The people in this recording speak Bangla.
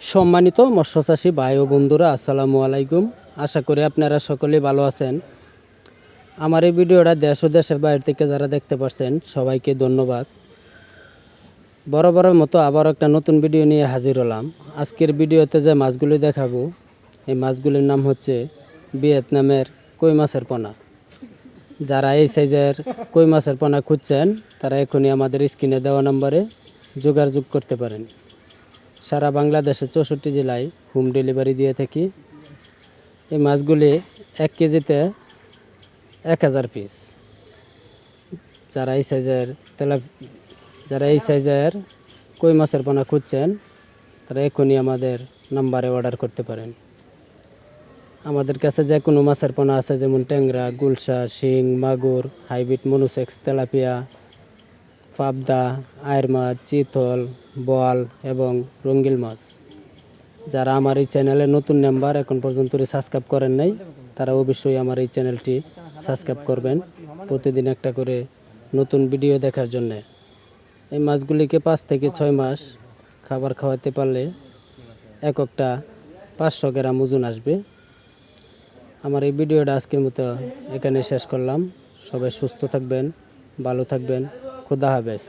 সম্মানিত মৎস্যচাষী ভাই ও বন্ধুরা, আসসালামু আলাইকুম। আশা করি আপনারা সকলেই ভালো আছেন। আমার এই ভিডিওটা দেশ ও দেশের বাইরে থেকে যারা দেখতে পাচ্ছেন সবাইকে ধন্যবাদ। বড় বরাবরের মতো আবার একটা নতুন ভিডিও নিয়ে হাজির হলাম। আজকের ভিডিওতে যে মাছগুলি দেখাবো, এই মাছগুলির নাম হচ্ছে ভিয়েতনামের কই মাছের পোনা। যারা এই সাইজের কই মাছের পোনা খুঁজছেন, তারা এখনই আমাদের স্ক্রিনে দেওয়া নম্বরে যোগাযোগ করতে পারেন। সারা বাংলাদেশের চৌষট্টি জেলায় হোম ডেলিভারি দিয়ে থাকি। এই মাছগুলি এক কেজিতে এক হাজার পিস যারা এই সাইজের তেলা যারা এই সাইজের কই মাছের পোনা খুঁজছেন, তারা এখনই আমাদের নাম্বারে অর্ডার করতে পারেন। আমাদের কাছে যে কোনো মাছের পোনা আছে, যেমন ট্যাংরা, গুলশা, শিং, মাগুর, হাইব্রিড মনুসেক্স, তেলাপিয়া, পাবদা আয়ের মাছ চিতল বল এবং রঙ্গিল মাছ। যারা আমার এই চ্যানেলে নতুন নাম্বার এখন পর্যন্ত সাবস্ক্রাইব করেন নাই, তারা অবশ্যই আমার এই চ্যানেলটি সাবস্ক্রাইব করবেন প্রতিদিন একটা করে নতুন ভিডিও দেখার জন্যে। এই মাছগুলিকে পাঁচ থেকে ছয় মাস খাবার খাওয়াতে পারলে এক একটা পাঁচশো গ্রাম ওজন আসবে। আমার এই ভিডিওটা আজকের মতো এখানে শেষ করলাম। সবাই সুস্থ থাকবেন, ভালো থাকবেন, খুদা হাফেজ।